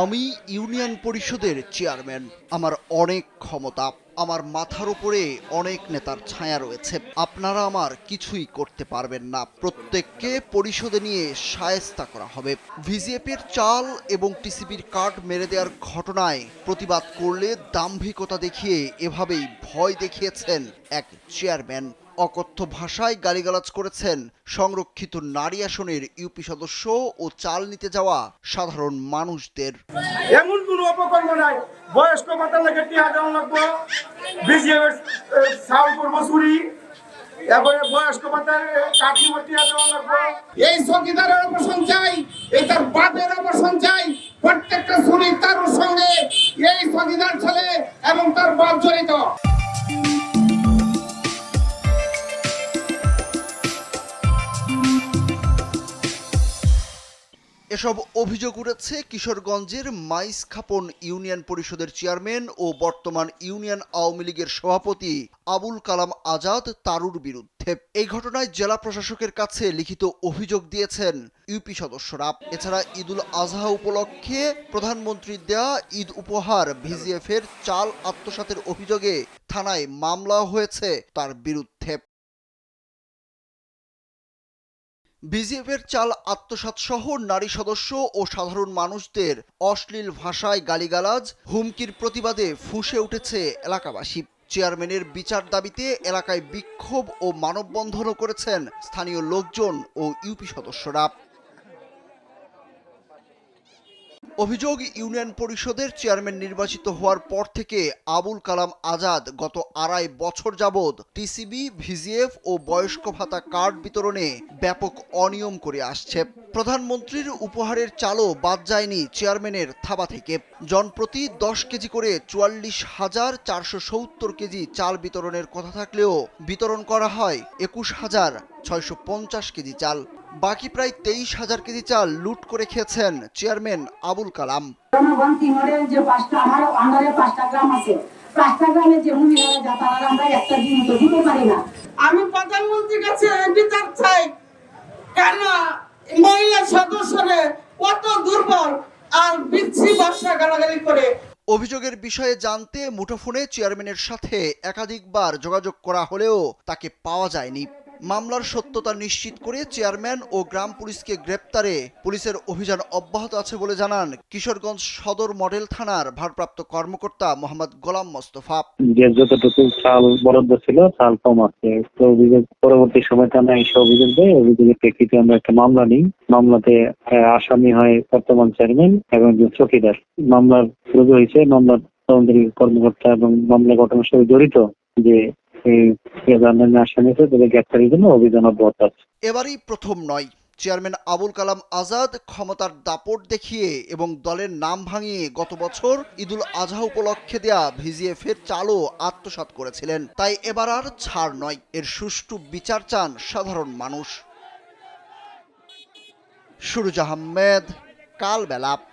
আমি ইউনিয়ন পরিষদের চেয়ারম্যান। আমার অনেক ক্ষমতা, আমার মাথার উপরে অনেক নেতার ছায়া রয়েছে। আপনারা আমার কিছুই করতে পারবেন না। প্রত্যেককে পরিষদে নিয়ে সায়স্তা করা হবে। ভিজিএফের চাল এবং টিসিবির কার্ড মেরে দেওয়ার ঘটনায় প্রতিবাদ করলে দাম্ভিকতা দেখিয়ে এভাবেই ভয় দেখিয়েছেন এক চেয়ারম্যান। অকথ্য ভাষায় গালিগালাজ করেছেন সংরক্ষিত নারী আসনের ইউপি সদস্য ও চাল নিতে যাওয়া সাধারণ মানুষদের। এমন কোন অপকর্ম নাই। বয়স্ক ভাতা লেগে টিয়া দেওয়া লাগবো। বিজিএফ চাউল করব চুরি এরপরে বয়স্ক ভাতার কাঠি টিয়া দেওয়া লাগবো। এই চকিদারের অবসান চাই এই তার বাপের অবসান চাই এসব অভিযোগ উঠেছে কিশোরগঞ্জের মাইসখাপন ইউনিয়ন পরিষদের চেয়ারম্যান ও বর্তমান ইউনিয়ন আওয়ামী লীগের সভাপতি আবুল কালাম আজাদ তারুর বিরুদ্ধে। এই ঘটনায় জেলা প্রশাসকের কাছে লিখিত অভিযোগ দিয়েছেন ইউপি সদস্যরা। এছাড়া ঈদুল আজহা উপলক্ষে প্রধানমন্ত্রীর দেয়া ঈদ উপহার ভিজিএফ এর চাল আত্মসাতের অভিযোগে থানায় মামলা হয়েছে তার বিরুদ্ধে। বিজিএফের চাল আত্মসাৎসহ নারী সদস্য ও সাধারণ মানুষদের অশ্লীল ভাষায় গালিগালাজ, হুমকির প্রতিবাদে ফুঁসে উঠেছে এলাকাবাসী। চেয়ারম্যানের বিচার দাবিতে এলাকায় বিক্ষোভ ও মানববন্ধনও করেছেন স্থানীয় লোকজন ও ইউপি সদস্যরা। অভিযোগ, ইউনিয়ন পরিষদের চেয়ারম্যান নির্বাচিত হওয়ার পর থেকে আবুল কালাম আজাদ গত আড়াই বছর যাবৎ টিসিবি, ভিজিএফ ও বয়স্ক ভাতা কার্ড বিতরণে ব্যাপক অনিয়ম করে আসছে। প্রধানমন্ত্রীর উপহারের চালও বাদ যায়নি চেয়ারম্যানের থাবা থেকে। জনপ্রতি দশ কেজি করে চুয়াল্লিশ হাজার চারশো সত্তর কেজি চাল বিতরণের কথা থাকলেও বিতরণ করা হয় একুশ হাজার ছয়শো পঞ্চাশ কেজি চাল। বাকি প্রায় তেইশ হাজার কেজি চাল লুট করে খেয়েছেন চেয়ারম্যান আবুল কালাম। যে পাঁচটা আমার আন্ডারে পাঁচটা গ্রাম আছে। পাঁচটা গ্রামে যে মহিলারা যা আমরা একটা দিন তো দিতে পারি না। আমি প্রধানমন্ত্রীর কাছে বিচার চাই কেন মহিলা সদস্যরে কত দুর্বল আর বিচ্ছি বর্ষা গালাগালি করে। অভিযোগের বিষয়ে জানতে মুঠোফোনে চেয়ারম্যানের সাথে একাধিকবার যোগাযোগ করা হলেও তাকে পাওয়া যায়নি। মামলার সত্যতা নিশ্চিত করে চেয়ারম্যান ও গ্রাম পুলিশকে গ্রেপ্তারে। পুলিশের অভিযান অব্যাহত আছে বলে জানান কিশোরগঞ্জ সদর মডেল থানার ভারপ্রাপ্ত কর্মকর্তা মোহাম্মদ গোলাম মোস্তফা। যতটুকু চাল বরাদ্দ ছিল, চাল কম অভিযোগ পরবর্তী সময় থানা এসে অভিযোগ দেয়, অভিযোগের প্রেক্ষিতে আমরা একটা মামলা নিই। মামলাতে আসামি হয় বর্তমান চেয়ারম্যান এবং চকিদার। মামলার রুজু হয়েছে, মামলার তদন্তকারী কর্মকর্তা এবং মামলা ঘটনার সাথে জড়িত যে এবারই প্রথম নয়। চেয়ারম্যান আবুল কালাম আজাদ ক্ষমতার দাপট দেখিয়ে এবং দলের নাম ভাঙিয়ে গত বছর ঈদুল আজহা উপলক্ষে দেয়া ভিজিএফ এর চালও আত্মসাৎ করেছিলেন। তাই এবার আর ছাড় নয়। এর সুষ্ঠু বিচার চান সাধারণ মানুষ। সুরুজ আহমেদ, কালবেলা।